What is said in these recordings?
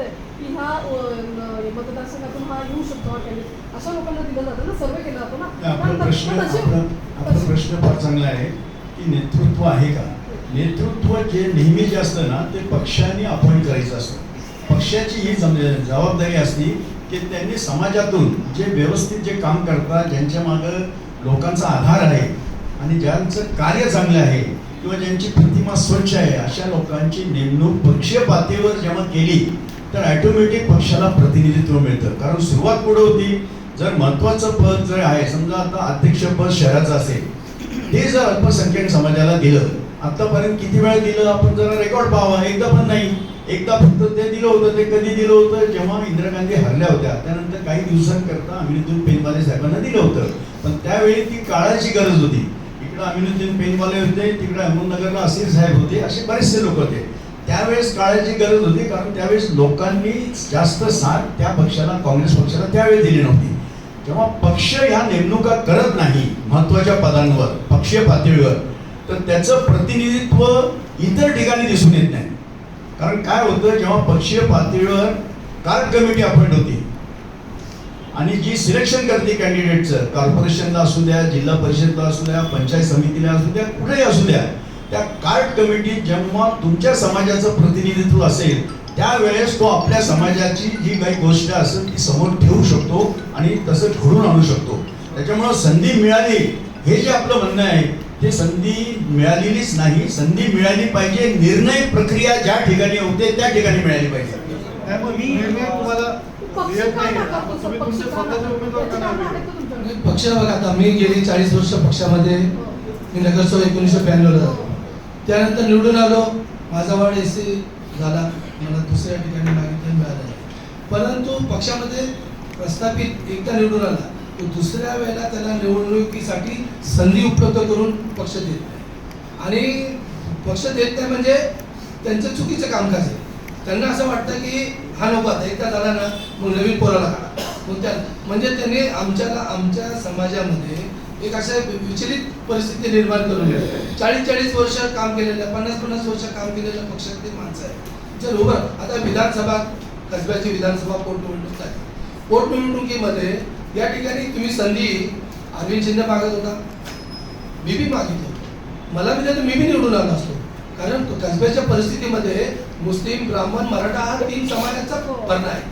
वाटतंय की ह्या मतदारसंघातून हा येऊ शकतो. अशा लोकांना दिलं जातं ना सर्वे केला जातो ना. प्रश्न फार चांगला आहे की नेतृत्व आहे का? नेतृत्व जे नेहमी जे असतं ना ते पक्षाने अपॉइंट करायचं असतं. पक्षाची ही जम- जबाबदारी असती की त्यांनी समाजातून जे व्यवस्थित जे काम करतात ज्यांच्या मागं लोकांचा आधार आहे आणि ज्यांचं कार्य चांगलं आहे किंवा ज्यांची प्रतिमा स्वच्छ आहे अशा लोकांची नेमणूक पक्षीय पातळीवर जेव्हा केली तर ॲटोमॅटिक पक्षाला प्रतिनिधित्व मिळतं. कारण सुरुवात कुठं होती? जर महत्वाचं पद जर आहे समजा आता अध्यक्ष पद शहराचं असेल ते जर अल्पसंख्याक समाजाला दिलं आतापर्यंत किती वेळा दिलं? आपण जरा रेकॉर्ड पाहावा. एकदा पण नाही. एकदा फक्त ते दिलं होतं ते कधी दिलं होतं? जेव्हा इंदिरा गांधी हरल्या होत्या त्यानंतर काही दिवसांकरता अमिनुद्दीन पेनवाले साहेबांना दिलं होतं. पण त्यावेळी ती काळाची गरज होती. इकडं अमिनुद्दीन पेनवाले होते तिकडे अहमदनगरला असीर साहेब होते असे बरेचसे लोक होते. त्यावेळेस काळाची गरज होती कारण त्यावेळेस लोकांनी जास्त साथ त्या पक्षाला काँग्रेस पक्षाला त्यावेळी दिली नव्हती. तेव्हा पक्ष ह्या नेमणुका करत नाही महत्त्वाच्या पदांवर पक्षीय पातळीवर तर त्याचं प्रतिनिधित्व इतर ठिकाणी दिसून येत नाही. कारण काय होतं जेव्हा पक्षीय पातळीवर कार्ड कमिटी अपॉइंट होती आणि जी सिलेक्शन करते कॅन्डिडेटचं कॉर्पोरेशनला असू द्या जिल्हा परिषदला असू द्या पंचायत समितीला असू द्या कुठेही असू द्या त्या कार्ड कमिटीत जेव्हा तुमच्या समाजाचं प्रतिनिधित्व असेल त्यावेळेस तो आपल्या समाजाची जी काही गोष्ट असेल ती समोर ठेवू शकतो आणि तसं घडून आणू शकतो. त्याच्यामुळं संधी मिळाली हे जे आपलं म्हणणं आहे ते संधी मिळालेलीच नाही. संधी मिळाली पाहिजे निर्णय प्रक्रिया ज्या ठिकाणी होते त्या ठिकाणी मिळाली पाहिजे? पक्ष बघा आता मी गेली चाळीस वर्ष पक्षामध्ये. मी नगरसेवक एकोणीसशे ब्याण्णवला. झालो त्यानंतर निवडून आलो. माझा वाढ एस सी झाला. मला दुसऱ्या ठिकाणी मागितलं मिळालं परंतु पक्षामध्ये प्रस्थापित एकदा निवडून आला तो दुसऱ्या वेळेला त्याला निवडणुकीसाठी संधी उपलब्ध करून पक्ष देत नाही. आणि पक्ष देत नाही म्हणजे त्यांचं चुकीचं कामकाज आहे. त्यांना असं वाटतं की हा नको आता एकदा झाला ना मग नवीन पोराला काढा. मग त्या म्हणजे त्यांनी आमच्याला आमच्या समाजामध्ये एक अशा विचलित परिस्थिती निर्माण करून चाळीस चाळीस वर्ष काम केलेल्या पन्नास पन्नास वर्ष काम केलेल्या पक्षातली माणसं आहे जर उभं आता विधानसभा कसब्याची विधानसभा पोटनिवडणूक आहे पोटनिवडणुकीमध्ये या ठिकाणी तुम्ही संधी अरविंद शिंदे मागत होता. मी बी मागितलं. मला दिलं तर मी बी निवडून आलो असतो. कारण कसब्याच्या परिस्थितीमध्ये मुस्लिम ब्राह्मण मराठा हा तीन समाजाचा भरणा आहे.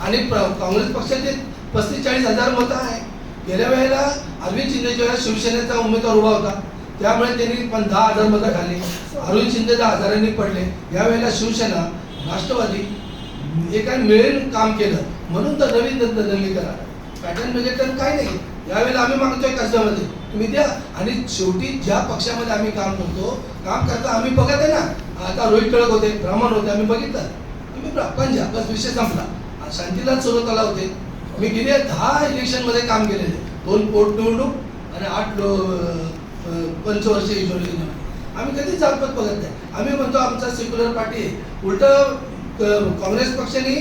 आणि प्र- काँग्रेस पक्षाचे पस्तीस चाळीस हजार मतं आहे गेल्या वेळेला अरविंद शिंदेच्या वेळेला शिवसेनेचा उमेदवार उभा होता. त्यामुळे त्यांनी पण दहा हजार मतं खाल्ली. अरविंद शिंदे दहा हजारांनी पडले यावेळेला शिवसेना राष्ट्रवादी एका मिळेल काम केलं. म्हणून तर रवींद्र दंगली करा पॅटर्न तर काय नाही. यावेळेला आम्ही मागतोय कशामध्ये तुम्ही द्या. आणि शेवटी ज्या पक्षामध्ये आम्ही काम करतो काम करता आम्ही बघत आहे ना. आता रोहित टिळक होते ब्राह्मण होते आम्ही बघितलं. तुम्ही पण पंजाब बस विषय संपला. शांतीलाच शांतीलाल आला होते. मी गेले दहा इलेक्शनमध्ये काम केलेले. दोन पोटनिवडणूक आणि आठ पंचवर्षीय योजना आम्ही कधीच जातपात बघत नाही. आम्ही म्हणतो आमचा सेक्युलर पार्टी आहे. उलट काँग्रेस पक्षाने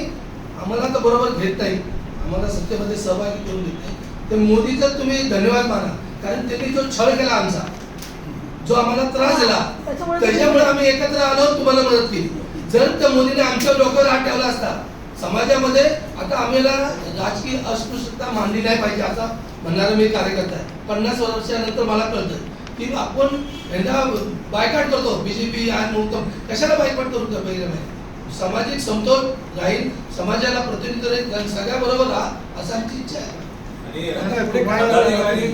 आम्हाला तर बरोबर घेत नाही. आम्हाला सत्तेमध्ये सहभागी करून देत नाही. तर मोदीचं तुम्ही धन्यवाद माना. कारण त्यांनी जो छळ केला आमचा जो आम्हाला त्रास दिला त्याच्यामुळे त्याच्यामुळे आम्ही एकत्र आलो तुम्हाला मदत केली. जर त्या मोदीने आमच्या डोक्यावर हात ठेवला असता समाजामध्ये आता आम्हाला राजकीय अस्पृश्यता मांडली नाही पाहिजे असा म्हणणारा मी कार्यकर्ता आहे. पन्नास वर्षानंतर मला कळतं की आपण यांना बायकाट करतो बीजेपी आणि मुक्तम कशाला बायकाट करू का पहिले माहिती? सामाजिक समतोल राहील समाजाला प्रतिनिधित्व राहील कारण सगळ्या बरोबर राहा असं आमची इच्छा आहे. नाही, आणि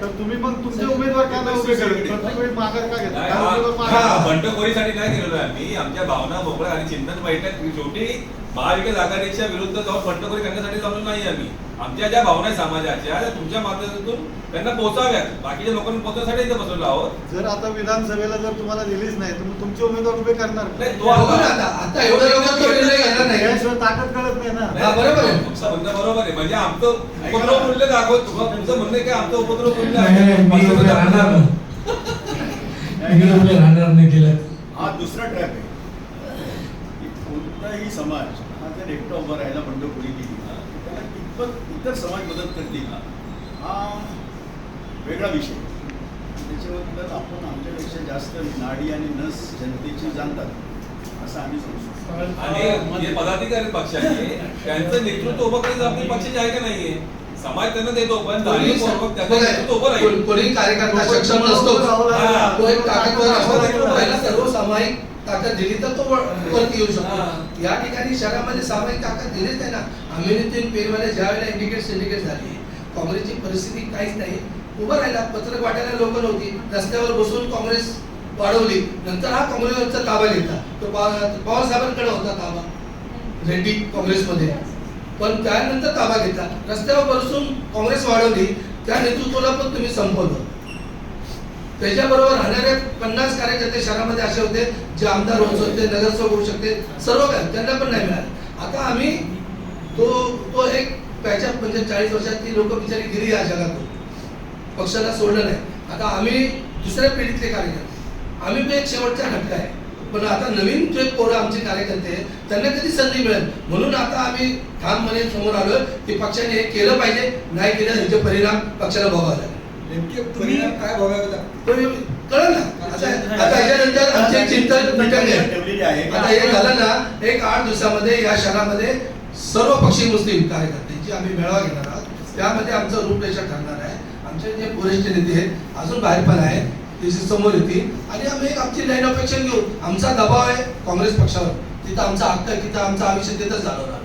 तर तुम्ही मग तुमचे उमेदवार का नाही उभे करत? प्रत्येक वेळी माघार का घेता? नाही, का उमेदवार हा- माघार हा? बंडखोरीसाठी नाही गेलेलो आहे आम्ही. आमच्या भावना मोकळ्या आणि चिंतन बैठक शेवटी महाविकास आघाडीच्या विरुद्ध जाऊन बंडखोरी करण्यासाठी चालू नाही आम्ही. आमच्या ज्या भावना आहेत समाजाच्या त्या तुमच्या माध्यमातून त्यांना पोहोचाव्यात. बाकीच्या लोकांना पोहोचण्यासाठी इथे बसवलो आहोत. जर आता विधानसभेला जर तुम्हाला दिलीच नाही तर मग तुमचे उमेदवार उभे करणार. का? नाही, तो आता- आता आता एवढं लवकर तो निर्णय घेणार नाही याशिवाय ताकद कळत नाही ना हा, बरोबर आहे. तुमचं म्हणणं बरोबर आहे. म्हणजे आमचं उपद्रव मूल्य दाखवत. तुम्हाला तुमचं म्हणणं आहे की आमचं उपद्रव मूल्य मी उभे राहणार नाही. केलं हा दुसरा ट्रॅप आहे. की कोणताही समाज हा जर एकटा उभा राहायला बंडखोरी केली ना त्याला कितपत इतर समाज मदत करतील का हा वेगळा विषय. त्याच्याबद्दल आपण आमच्यापेक्षा जास्त नाडी आणि नस जनतेची जाणतात. असं आम्ही समजतो आणि जे पदाधिकारी पक्षाचे त्यांचं नेतृत्व उभं करायचं आपली पक्षाची आहे का नाहीये? समाज त्यांना देतो पण कोणी- कार्यकर्ता सक्षम नसतो. तो एक ताकदवर असतो तो पहिला सर्व सामायिक ताकद दिली तर तो वर- वरती येऊ. शकतो. या ठिकाणी शहरामध्ये सामायिक ताकद दिलीच नाही ना. आम्ही नितीन पेरवाले ज्या वेळेला इंडिकेट सिंडिकेट झाली काँग्रेसची परिस्थिती काहीच नाही. उभं राहिला पत्रक वाटायला लोक नव्हती. रस्त्यावर बसून काँग्रेस वाढवली. नंतर हा काँग्रेसचा ताबा घेतला. तो पवारसाहेबांकडे होता ताबा. रेड्डी काँग्रेसमध्ये. पण त्यानंतर ताबा घेतला. रस्त्यावर बसून काँग्रेस वाढवली. त्या नेतृत्वाला पण तुम्ही संपवलं. त्याच्याबरोबर राहणारे पन्नास कार्यकर्ते शहरामध्ये असे होते जे आमदार होऊ शकते नगरसेवक होऊ शकते सर्व काय त्यांना पण नाही मिळाले. आता आम्ही तो तो एक पॅचअप म्हणजे चाळीस वर्षात ती लोक बिचारी गेली या जगातून. पक्षाला सोडलं नाही. आता आम्ही दुसऱ्या पिढीतले कार्यकर्ते. आम्ही पण एक शेवटचा घटका आहे. पण आता नवीन जे पोरं आमचे कार्यकर्ते त्यांना कधी संधी मिळेल म्हणून आता आम्ही ठामपणे समोर आलोय की पक्षाने हे केलं पाहिजे नाही केलं ह्याचे परिणाम पक्षाला भोगावे लागेल नेमके परिणाम काय भोगावे पण कळलं ना? आता आता याच्यानंतर आमचे चिंतन मिटन ठेवलेली आहे. आता हे झालं ना एक आठ दिवसामध्ये या शहरामध्ये सर्व पक्षी मुस्लिम कार्यकर्त्यांची आम्ही मेळावा घेणार आहोत त्यामध्ये आमचं रूपरेषा ठरणार आहे. आमचे जे वरिष्ठ नेते आहेत अजून बाहेर पण आहेत. ते समोर येतील. आणि आम्ही एक आमची लाईन ऑफ ऍक्शन घेऊ आमचा दबाव आहे काँग्रेस पक्षावर. तिथं आमचा हक्क आहे तिथं आमचं आयुष्य तिथंच घालवणार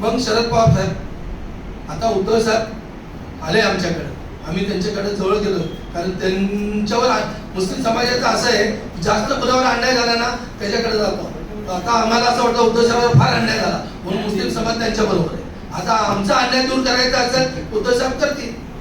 मग शरद पवार साहेब आता उद्धव साहेब आले आमच्याकडे. आम्ही त्यांच्याकडे जवळ गेलो. कारण त्यांच्यावर मुस्लिम समाजाचं असं आहे जास्त कुणावर अन्याय झाला ना त्याच्याकडे जातो आता आम्हाला असं वाटतं उद्धव साहेबांवर फार अन्याय झाला. म्हणून मुस्लिम समाज त्यांच्या बरोबर आहे. आता आमचा अन्याय दूर करायचा असेल उद्धव साहेब करतील.